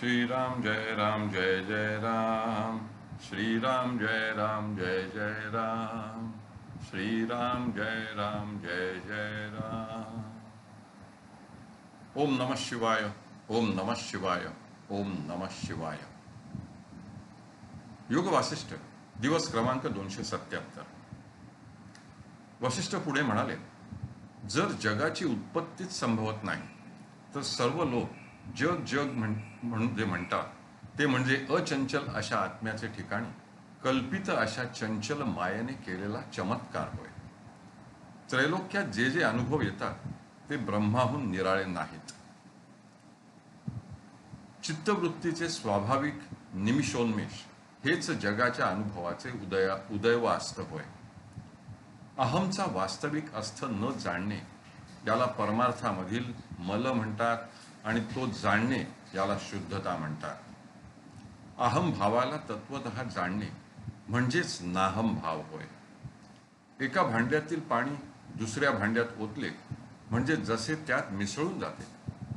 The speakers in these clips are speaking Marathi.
श्रीराम जय राम जय जय राम श्रीराम जय राम जय जय राम श्रीराम जय राम जय जय राम ओम नमः शिवाय ओम नमः शिवाय ओम नमः शिवाय योग वासिष्ठ दिवस क्रमांक दोनशे सत्याहत्तर वशिष्ठ पुढे म्हणाले जर जगाची उत्पत्तीच संभवत नाही तर सर्व लोक जग जग म्हण म्हणून जे म्हणतात ते म्हणजे अचंचल अशा आत्म्याचे ठिकाणी कल्पित अशा चंचल मायेने केलेला चमत्कार होय. त्रैलोक्यात जे जे अनुभव येतात ते ब्रह्माहून निराळे नाहीत. चित्तवृत्तीचे स्वाभाविक निमिषोन्मेष हेच जगाच्या अनुभवाचे उदया उदयवास्त होय. अहमचा वास्तविक अस्थ न जाणणे याला परमार्थामधील मल म्हणतात आणि तो जाणणे याला शुद्धता म्हणतात. अहम भावाला तत्वत जाणणे म्हणजेच नाहम भाव होय. एका भांड्यातील पाणी दुसऱ्या भांड्यात ओतले म्हणजे जसे त्यात मिसळून जाते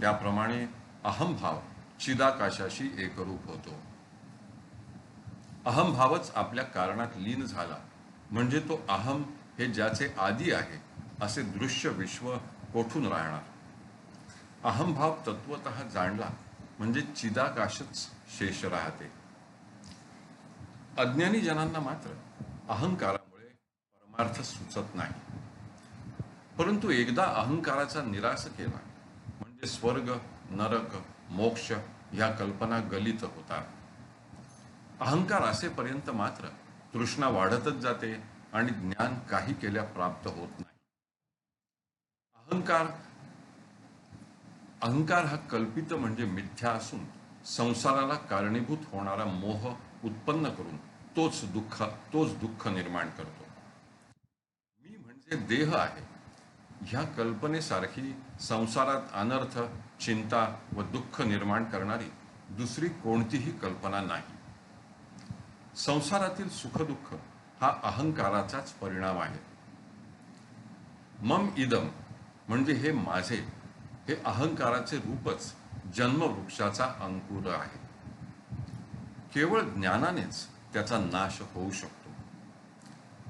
त्याप्रमाणे अहमभाव चिदाकाशाशी एकरूप होतो. अहमभावच आपल्या कारणात लीन झाला म्हणजे तो अहम हे ज्याचे आदी आहे असे दृश्य विश्व कोठून राहणार? अहमभाव तत्वत जाणला म्हणजे चिदाकाशच शेष राहते. अज्ञानी जनांना मात्र अहंकारामुळे परमार्थ सुचत नाही. परंतु एकदा अहंकाराचा निराश केला म्हणजे स्वर्ग नरक मोक्ष ह्या कल्पना गलित होतात. अहंकार असेपर्यंत मात्र तृष्णा वाढतच जाते आणि ज्ञान काही केल्या प्राप्त होत नाही. अहंकार अहंकार हा कल्पित म्हणजे मिथ्या असून संसाराला कारणीभूत होणारा मोह उत्पन्न करून तोच दुःख तोच दुःख निर्माण करतो. मी म्हणजे देह आहे. ह्या कल्पनेसारखी संसारात अनर्थ चिंता व दुःख निर्माण करणारी दुसरी कोणतीही कल्पना नाही. संसारातील सुखदुःख हा अहंकाराचाच परिणाम आहे. मम इदम म्हणजे हे माझे हे अहंकाराचे रूपच जन्मवृक्षाचा अंकुर आहे. केवळ ज्ञानानेच त्याचा नाश होऊ शकतो.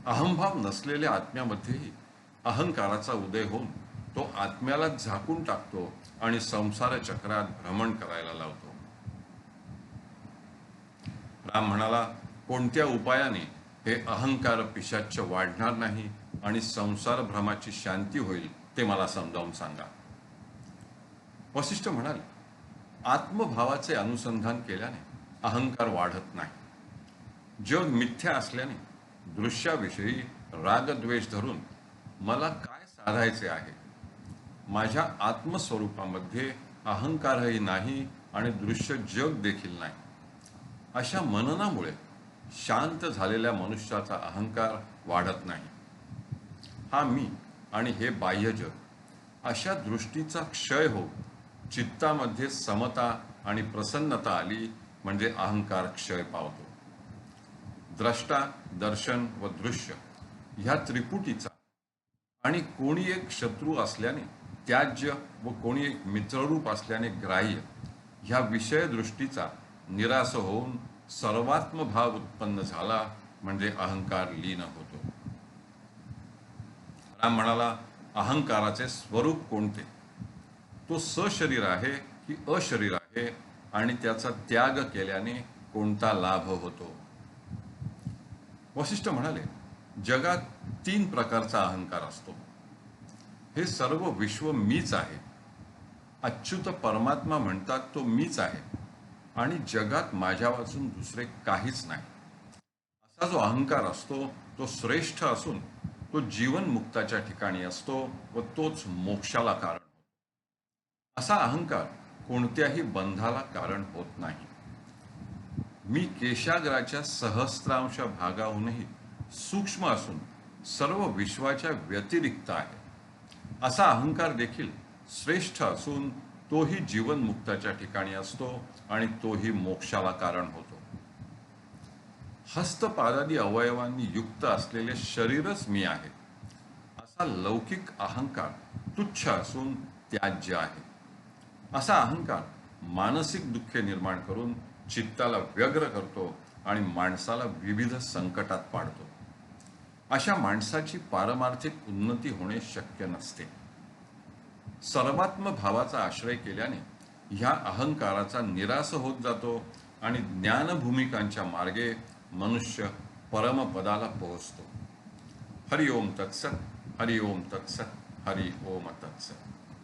अहंभाव नसलेल्या आत्म्यामध्येही अहंकाराचा उदय होऊन तो आत्म्याला झाकून टाकतो आणि संसार चक्रात भ्रमण करायला लावतो. राम म्हणाला कोणत्या उपायाने हे अहंकार पिशाच्य वाढणार नाही आणि संसार भ्रमाची शांती होईल ते मला समजावून सांगा. वशिष्ठ म्हणाले आत्मभावाचे अनुसंधान केल्याने अहंकार वाढत नाही. जग मिथ्या असल्याने दृश्याविषयी रागद्वेष धरून मला काय साधायचे आहे? माझ्या आत्मस्वरूपामध्ये अहंकारही नाही आणि दृश्य जग देखील नाही. अशा मननामुळे शांत झालेल्या मनुष्याचा अहंकार वाढत नाही. हा मी आणि हे बाह्य जग अशा दृष्टीचा क्षय हो चित्तामध्ये समता आणि प्रसन्नता आली म्हणजे अहंकार क्षय पावतो. द्रष्टा दर्शन व दृश्य ह्या त्रिपुटीचा आणि कोणी एक शत्रू असल्याने त्याज्य व कोणी एक मित्ररूप असल्याने ग्राह्य ह्या विषयदृष्टीचा निराश होऊन सर्वात्म भाव उत्पन्न झाला म्हणजे अहंकार लीन होतो. राम म्हणाला अहंकाराचे स्वरूप कोणते? तो सशरीर आहे की अशरीर आहे आणि त्याचा त्याग केल्याने कोणता लाभ होतो? वशिष्ठ म्हणाले जगात तीन प्रकारचा अहंकार असतो. हे सर्व विश्व मीच आहे. अच्युत परमात्मा म्हणतात तो मीच आहे. आणि जगात माझ्या वाचून दुसरे काहीच नाही. असा जो अहंकार असतो तो श्रेष्ठ असून तो जीवन मुक्ताच्या ठिकाणी असतो व तोच मोक्षाला कारण. असा अहंकार कोणत्याही बंधाला कारण होत नाही. मी केशाग्राच्या सहस्त्रांश भागाहूनही सूक्ष्म असून सर्व विश्वाच्या व्यतिरिक्त आहे. असा अहंकार देखील श्रेष्ठ असून तोही जीवनमुक्ताच्या ठिकाणी असतो आणि तोही मोक्षाला कारण होतो. हस्तपादादी अवयवांनी युक्त असलेले शरीरच मी आहे. असा लौकिक अहंकार तुच्छ असून त्याज्य आहे. असा अहंकार मानसिक दुःखे निर्माण करून चित्ताला व्यग्र करतो आणि माणसाला विविध संकटात पाडतो. अशा माणसाची पारमार्थिक उन्नती होणे शक्य नसते. सर्वात्म भावाचा आश्रय केल्याने ह्या अहंकाराचा निराश होत जातो आणि ज्ञानभूमिकांच्या मार्गे मनुष्य परमपदाला पोहोचतो. हरि ओम तत्सत हरि ओम तत्सत हरि ओम तत्सत.